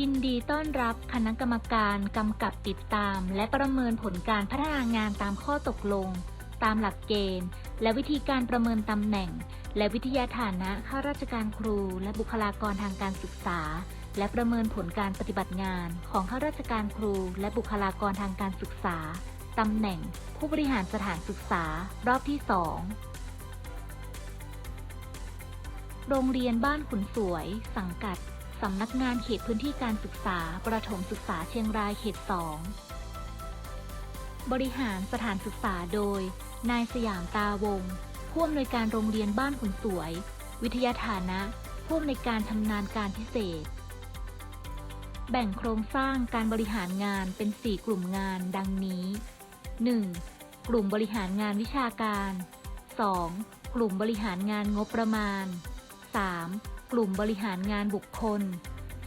ยินดีต้อนรับคณะกรรมการกำกับติดตาม และประเมินผลการพัฒนางานตามข้อตกลง ตามหลักเกณฑ์ และวิธีการประเมินตำแหน่ง และวิทยาฐานะข้าราชการครู และบุคลากรทางการศึกษา และประเมินผลการปฏิบัติงานของข้าราชการครู และบุคลากรทางการศึกษาตำแหน่ง ผู้บริหารสถานศึกษารอบที่2โรงเรียนบ้านขุนสวย สังกัด สำนักงานเขตพื้นที่การศึกษา ประถมศึกษาเชียงรายเขต 2 บริหารสถานศึกษาโดย นายสยามตาวงผู้อำนวยการโรงเรียนบ้านขุนสวย วิทยาฐานะ ผู้อำนวยการชำนาญการพิเศษ แบ่งโครงสร้างการบริหารงานเป็น 4 กลุ่มงานดังนี้ 1. กลุ่มบริหารงานวิชาการ 2. กลุ่มบริหารงานงบประมาณ 3. กลุ่มบริหารงานบุคคล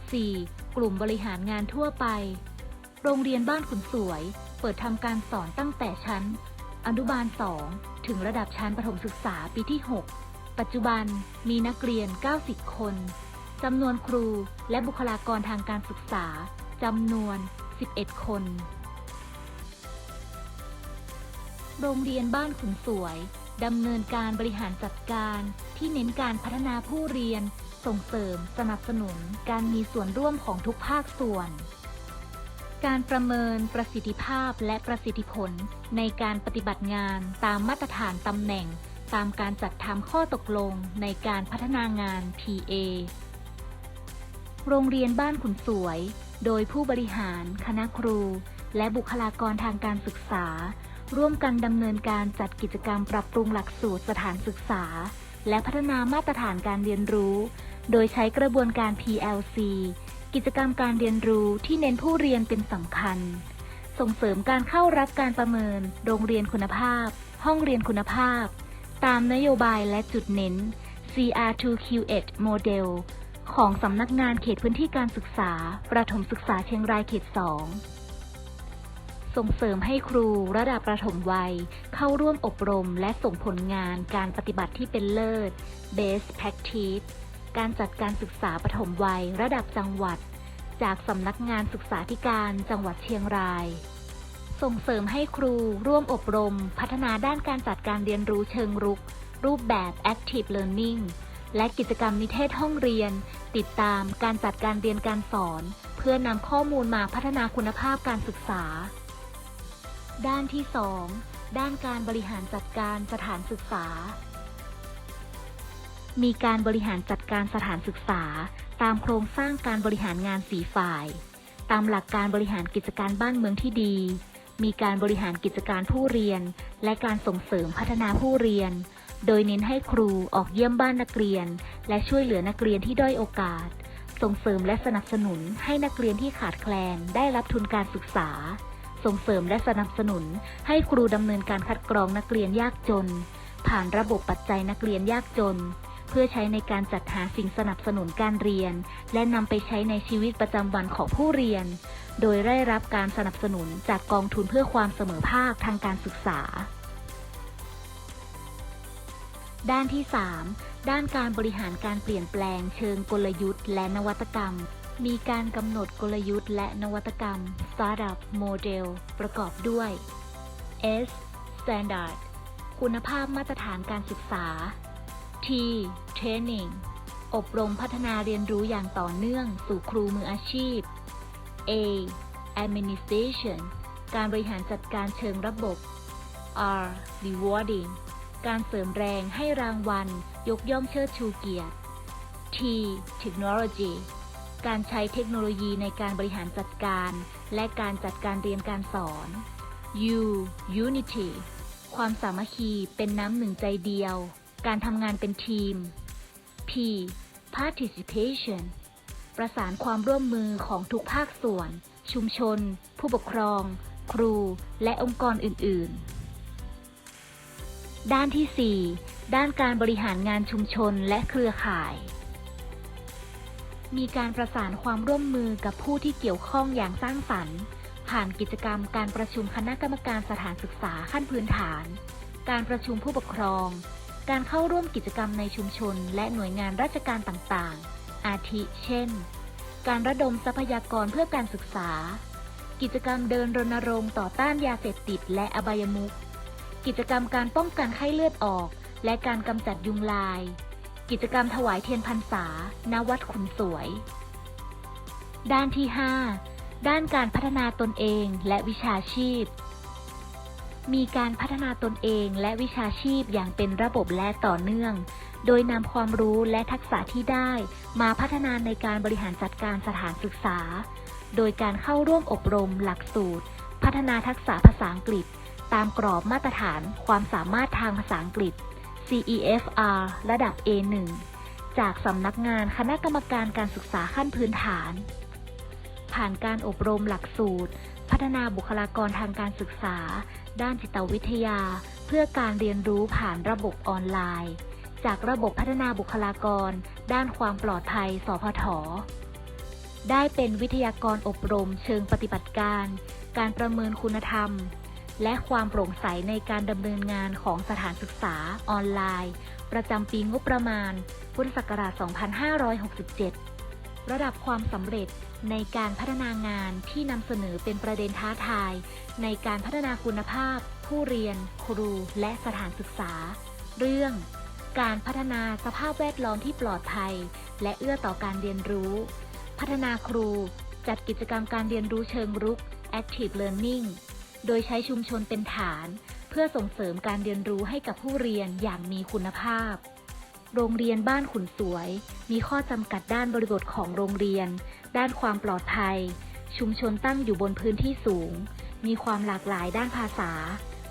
4. กลุ่มบริหารงานทั่วไป โรงเรียนบ้านขุนสวย เปิดทำการสอนตั้งแต่ชั้น อนุบาล 2 ถึงระดับชั้นประถมศึกษาปีที่ 6 ปัจจุบันมีนักเรียน 90 คนจำนวนครูและบุคลากรทางการศึกษาจำนวน 11 คน โรงเรียนบ้านขุนสวย ดำเนินการบริหารจัดการที่เน้นการพัฒนาผู้เรียน ส่งเสริมสนับสนุนการมีส่วนร่วมของทุกภาคส่วน การประเมินประสิทธิภาพและประสิทธิผลในการปฏิบัติงานตามมาตรฐานตำแหน่ง ตามการจัดทำข้อตกลงในการพัฒนางาน PA โรงเรียนบ้านขุนสวย โดยผู้บริหาร คณะครู และบุคลากรทางการศึกษา ร่วมกันดำเนินการจัดกิจกรรมปรับปรุงหลักสูตรสถานศึกษา และพัฒนามาตรฐานการเรียนรู้ โดยใช้กระบวนการ PLC กิจกรรมการเรียนรู้ที่เน้นผู้เรียนเป็นสำคัญ ส่งเสริมการเข้ารับการประเมิน โรงเรียนคุณภาพ ห้องเรียนคุณภาพ ตามนโยบายและจุดเน้น CR2Q8 Model ของสำนักงานเขตพื้นที่การศึกษา ประถมศึกษาเชียงรายเขต 2 ส่งเสริมให้ครูระดับประถมวัย เข้าร่วมอบรมและส่งผลงานการปฏิบัติที่เป็นเลิศ Best Practice การจัดการศึกษาปฐมวัยระดับจังหวัด จากสำนักงานศึกษาธิการจังหวัดเชียงราย ส่งเสริมให้ครูร่วมอบรม พัฒนาด้านการจัดการเรียนรู้เชิงรุก รูปแบบ Active Learning และกิจกรรมนิเทศห้องเรียน ติดตามการจัดการเรียนการสอน เพื่อนำข้อมูลมาพัฒนาคุณภาพการศึกษา ด้านที่ 2 ด้านการบริหารจัดการสถานศึกษา มีการบริหารจัดการสถานศึกษา ตามโครงสร้างการบริหารงานสีฝ่าย ตามหลักการบริหารกิจการบ้านเมืองที่ดี มีการบริหารกิจการผู้เรียน และการส่งเสริมพัฒนาผู้เรียน โดยเน้นให้ครูออกเยี่ยมบ้านนักเรียน และช่วยเหลือนักเรียนที่ด้อยโอกาส ส่งเสริมและสนับสนุนให้นักเรียนที่ขาดแคลนได้รับทุนการศึกษา ส่งเสริมและสนับสนุน ให้ครูดำเนินการคัดกรองนักเรียนยากจน ผ่านระบบปัจจัยนักเรียนยากจน เพื่อใช้ในการจัดหาสิ่งสนับสนุนการเรียน และนำไปใช้ในชีวิตประจำวันของผู้เรียน โดยได้รับการสนับสนุนจากกองทุนเพื่อความเสมอภาคทางการศึกษา ด้านที่ 3 ด้านการบริหารการเปลี่ยนแปลงเชิงกลยุทธ์และนวัตกรรม มีการกำหนดกลยุทธ์และนวัตกรรม Startup Model ประกอบด้วย S Standard คุณภาพมาตรฐานการศึกษา T Training อบรมพัฒนาเรียนรู้อย่างต่อเนื่องสู่ครูมืออาชีพ A Administration การบริหารจัดการเชิงระบบ R Rewarding การเสริมแรงให้รางวัล ยกย่องเชิดชูเกียรติ T Technology การใช้เทคโนโลยีในการบริหารจัดการ และการจัดการเรียนการสอน U Unity ความสามัคคีเป็นน้ำหนึ่งใจเดียว การทำงานเป็นทีม P Participation ประสานความร่วมมือของทุกภาคส่วน ชุมชน ผู้ปกครอง ครู และองค์กรอื่น ๆ ด้านที่ 4 ด้านการบริหารงานชุมชนและเครือข่าย มีการประสานความร่วมมือกับผู้ที่เกี่ยวข้องอย่างสร้างสรรค์ ผ่านกิจกรรมการประชุมคณะกรรมการสถานศึกษาขั้นพื้นฐาน การประชุมผู้ปกครอง การเข้าร่วมกิจกรรมในชุมชน และหน่วยงานราชการต่างๆ อาทิ เช่น การระดมทรัพยากรเพื่อการศึกษา กิจกรรมเดินรณรงค์ต่อต้านยาเสพติดและอบายมุข กิจกรรมการป้องกันไข้เลือดออก และการกำจัดยุงลาย กิจกรรมถวายเทียนพรรษา ณ วัดขุนสวย ด้านที่ 5 ด้านการพัฒนาตนเองและวิชาชีพ มีการพัฒนาตนเองและวิชาชีพอย่างเป็นระบบและต่อเนื่อง โดยนำความรู้และทักษะที่ได้ มาพัฒนาในการบริหารจัดการสถานศึกษา โดยการเข้าร่วมอบรมหลักสูตร พัฒนาทักษะภาษาอังกฤษ ตามกรอบมาตรฐานความสามารถทางภาษาอังกฤษ CEFR ระดับ A1 จากสำนักงานคณะกรรมการการศึกษาขั้นพื้นฐาน ผ่านการอบรมหลักสูตร พัฒนาบุคลากรทางการศึกษา ด้านจิตวิทยา เพื่อการเรียนรู้ผ่านระบบออนไลน์ จากระบบพัฒนาบุคลากร ด้านความปลอดภัย สพท ได้เป็นวิทยากรอบรมเชิงปฏิบัติการ การประเมินคุณธรรม และความโปร่งใสในการดำเนินงานของสถานศึกษาออนไลน์ ประจำปีงบประมาณ พุทธศักราช 2567 ระดับความสำเร็จในการพัฒนางานที่นำเสนอเป็นประเด็นท้าทาย ในการพัฒนาคุณภาพ ผู้เรียน ครู และสถานศึกษา เรื่อง การพัฒนาสภาพแวดล้อมที่ปลอดภัย และเอื้อต่อการเรียนรู้ พัฒนาครู จัดกิจกรรมการเรียนรู้เชิงรุก Active Learning โดยใช้ชุมชนเป็นฐาน เพื่อส่งเสริมการเรียนรู้ให้กับผู้เรียนอย่างมีคุณภาพ โรงเรียนบ้านขุนสวย มีข้อจำกัดด้านบริบทของโรงเรียน ด้านความปลอดภัย ชุมชนตั้งอยู่บนพื้นที่สูง มีความหลากหลายด้านภาษา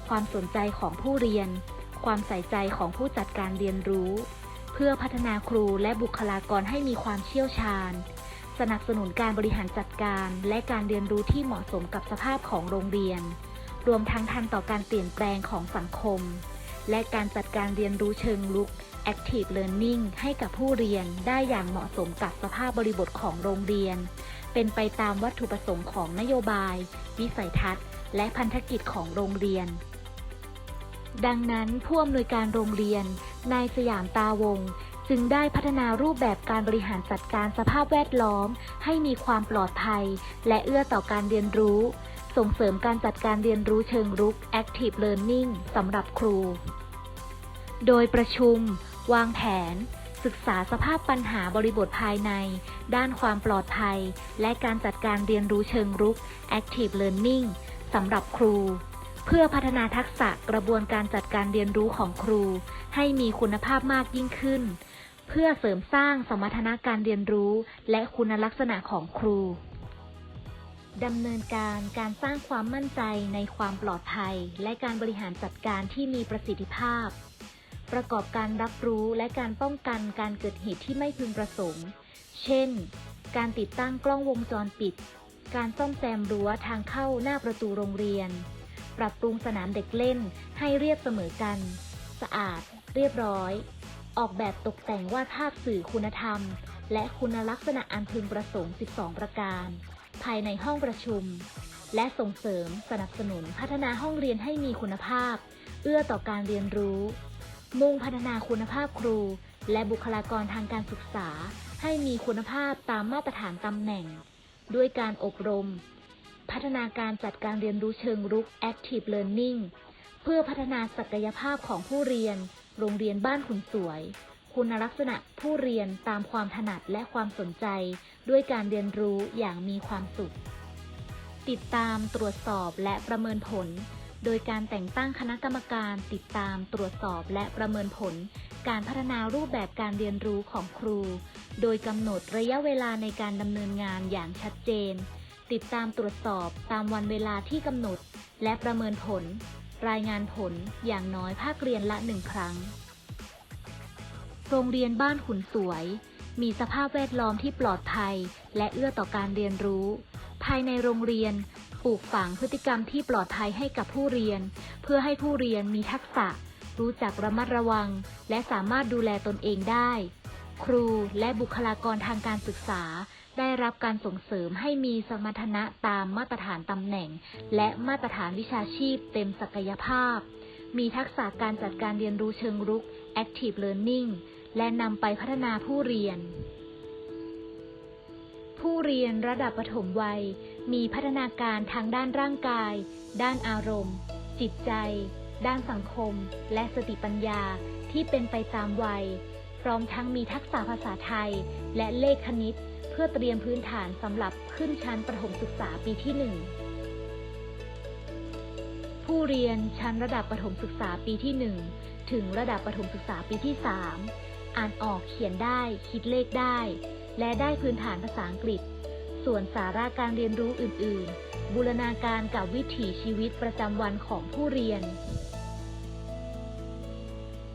ความสนใจของผู้เรียน ความใส่ใจของผู้จัดการเรียนรู้ เพื่อพัฒนาครูและบุคลากรให้มีความเชี่ยวชาญ สนับสนุนการบริหารจัดการและการเรียนรู้ที่เหมาะสมกับสภาพของโรงเรียน รวมทั้งทันต่อการเปลี่ยนแปลงของสังคม และการจัดการเรียนรู้เชิงลุก Active Learning ให้กับผู้เรียนได้อย่างเหมาะสมกับสภาพบริบทของโรงเรียน เป็นไปตามวัตถุประสงค์ของนโยบาย วิสัยทัศน์ และพันธกิจของโรงเรียน ดังนั้นผู้อำนวยการโรงเรียน นายสยามตาวง จึงได้พัฒนารูปแบบการบริหารจัดการสภาพแวดล้อม ให้มีความปลอดภัย และเอื้อต่อการเรียนรู้ ส่งเสริมการจัดการเรียนรู้เชิงรุก Active Learning สำหรับครู โดยประชุม วางแผน ศึกษาสภาพปัญหาบริบทภายใน ด้านความปลอดภัย และการจัดการเรียนรู้เชิงรุก Active Learning สำหรับครู เพื่อพัฒนาทักษะกระบวนการจัดการเรียนรู้ของครู ให้มีคุณภาพมากยิ่งขึ้น เพื่อเสริมสร้างสมรรถนะการเรียนรู้ และคุณลักษณะของครูดำเนินการการสร้างความมั่นใจในความปลอดภัย และการบริหารจัดการที่มีประสิทธิภาพ ประกอบการรับรู้และการป้องกันการเกิดเหตุที่ไม่พึงประสงค์ เช่น การติดตั้งกล้องวงจรปิด การซ่อมแซมรั้วทางเข้าหน้าประตูโรงเรียน ปรับปรุงสนามเด็กเล่นให้เรียบเสมอกัน สะอาด เรียบร้อย ออกแบบตกแต่งวาดภาพสื่อคุณธรรม และคุณลักษณะอันพึงประสงค์ 12 ประการ ภายในห้องประชุม และส่งเสริมสนับสนุนพัฒนาห้องเรียนให้มีคุณภาพ เอื้อต่อการเรียนรู้ มุ่งพัฒนาคุณภาพครู และบุคลากรทางการศึกษา ให้มีคุณภาพตามมาตรฐานตำแหน่ง ด้วยการอบรม พัฒนาการจัดการเรียนรู้เชิงรุก Active Learning เพื่อพัฒนาศักยภาพของผู้เรียน โรงเรียนบ้านขุนสวย คุณลักษณะผู้เรียนตามความถนัดและความสนใจ ด้วยการเรียนรู้อย่างมีความสุข ติดตามตรวจสอบและประเมินผล โดยการแต่งตั้งคณะกรรมการติดตามตรวจสอบและประเมินผล การพัฒนารูปแบบการเรียนรู้ของครู โดยกำหนดระยะเวลาในการดำเนินงานอย่างชัดเจน ติดตามตรวจสอบตามวันเวลาที่กำหนด และประเมินผล รายงานผลอย่างน้อยภาคเรียนละหนึ่งครั้ง โรงเรียนบ้านขุนสวย มีสภาพแวดล้อมที่ปลอดภัย และเอื้อต่อการเรียนรู้ ภายในโรงเรียนปลูกฝังพฤติกรรมที่ปลอดภัยให้กับผู้เรียน เพื่อให้ผู้เรียนมีทักษะ รู้จักระมัดระวัง และสามารถดูแลตนเองได้ ครูและบุคลากรทางการศึกษา ได้รับการส่งเสริมให้มีสมรรถนะตามมาตรฐานตำแหน่ง และมาตรฐานวิชาชีพเต็มศักยภาพ มีทักษะการจัดการเรียนรู้เชิงรุก Active Learning และนำไปพัฒนาผู้เรียน ผู้เรียนระดับประถมวัย มีพัฒนาการทางด้านร่างกาย ด้านอารมณ์ จิตใจ ด้านสังคม และสติปัญญาที่เป็นไปตามวัย พร้อมทั้งมีทักษะภาษาไทย และเลขคณิต เพื่อเตรียมพื้นฐานสำหรับขึ้นชั้นประถมศึกษาปีที่ 1 ผู้เรียนชั้นระดับประถมศึกษาปีที่ 1 ถึงระดับประถมศึกษาปีที่ 3 อ่านออกเขียนได้คิดเลขได้ และได้พื้นฐานภาษาอังกฤษ ส่วนสาระการเรียนรู้อื่น ๆ บูรณาการกับวิถีชีวิตประจำวันของผู้เรียน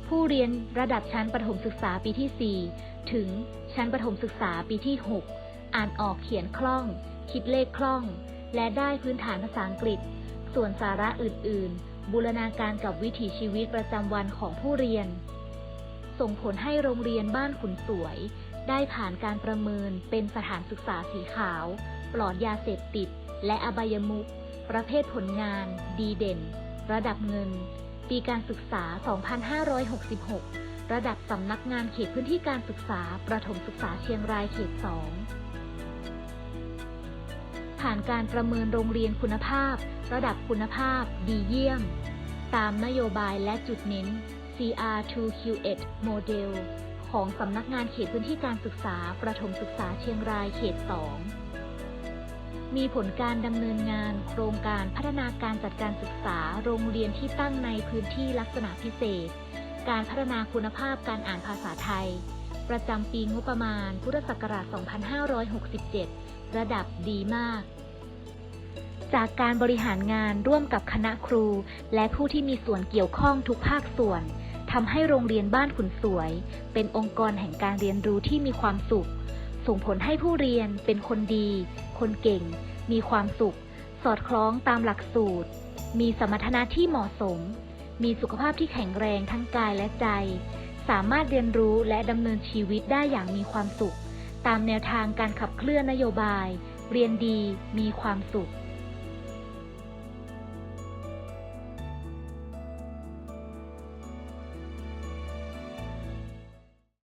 ผู้เรียนระดับชั้นประถมศึกษาปีที่ 4 ถึงชั้นประถมศึกษาปีที่ 6 อ่านออกเขียนคล่อง คิดเลขคล่อง และได้พื้นฐานภาษาอังกฤษ ส่วนสาระอื่น ๆ บูรณาการกับวิถีชีวิตประจำวันของผู้เรียน ส่งผลให้โรงเรียนบ้านขุนสวย ได้ผ่านการประเมินเป็นสถานศึกษาสีขาว ปลอดยาเสพติด และอบายมุขประเภทผลงาน ดีเด่น ระดับเงิน ปีการศึกษา 2566 ระดับสำนักงานเขตพื้นที่การศึกษา ประถมศึกษาเชียงรายเขต 2 ผ่านการประเมินโรงเรียนคุณภาพ ระดับคุณภาพ ดีเยี่ยม ตามนโยบายและจุดเน้น CR2Q8 Model ของสำนักงานเขตพื้นที่การศึกษา ประถมศึกษาเชียงรายเขต 2 มีผลการดำเนินงาน โครงการพัฒนาการจัดการศึกษา โรงเรียนที่ตั้งในพื้นที่ลักษณะพิเศษ การพัฒนาคุณภาพการอ่านภาษาไทย ประจำปีงบประมาณ พุทธศักราช 2567 ระดับดีมาก จากการบริหารงานร่วมกับคณะครู และผู้ที่มีส่วนเกี่ยวข้องทุกภาคส่วนทำให้โรงเรียนบ้านขุนสวย เป็นองค์กรแห่งการเรียนรู้ที่มีความสุข ส่งผลให้ผู้เรียนเป็นคนดี คนเก่ง มีความสุข สอดคล้องตามหลักสูตร มีสมรรถนะที่เหมาะสม มีสุขภาพที่แข็งแรงทั้งกายและใจ สามารถเรียนรู้และดำเนินชีวิตได้อย่างมีความสุข ตามแนวทางการขับเคลื่อนนโยบาย เรียนดี มีความสุข